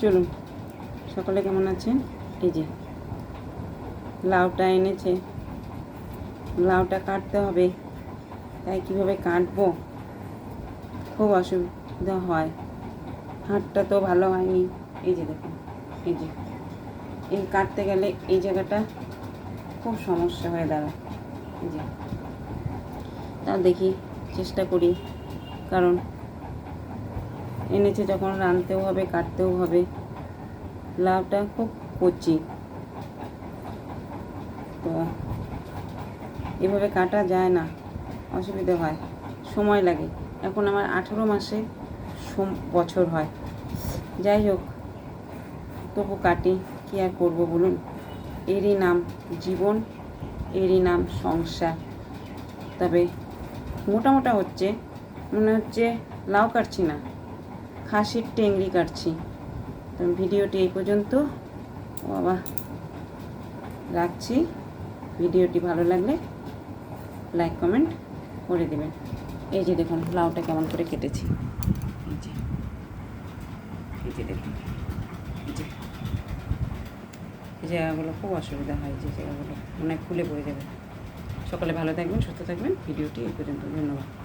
চলুন, সকালে কেমন আছেন? এই যে, লাউটা এনেছে। লাউটা কাটতে হবে। তাই কীভাবে কাটবো? খুব অসুবিধা হয়। হাতটা তো ভালো হয়নি। এই যে দেখুন, এই যে। এই কাটতে গেলে এই জায়গাটা খুব সমস্যা হয়ে দাঁড়ায়। এই যে। তা দেখি, চেষ্টা করি। কারণ এনেছে যখন রাঁধতেও হবে, কাটতেও হবে। লাউটা খুব কচি। তো এভাবে কাটা যায় না, অসুবিধা হয়, সময় লাগে। এখন আমার আঠেরো মাসে বছর হয়। যাই হোক, তবু কাটি, কী আর করব বলুন? এরই নাম জীবন, এরই নাম সংসার। তবে মোটা মোটা হচ্ছে, মনে হচ্ছে লাউ কাটছি না। খাসির টেংরি কাটছি। ভিডিওটি এই পর্যন্ত। বাবা, রাখছি। ভিডিওটি ভালো লাগলে লাইক, কমেন্ট করে দেবেন। এই যে দেখুন, লাউটা কেমন করে কেটেছি। এই দেখুন, এই যে। এই জায়গাগুলো খুব অসুবিধা হয় যে জায়গাগুলো। হয় খুলে পড়ে যাবে। সকালে ভালো থাকবেন, সুস্থ থাকবেন। ভিডিওটি এই পর্যন্ত। ধন্যবাদ।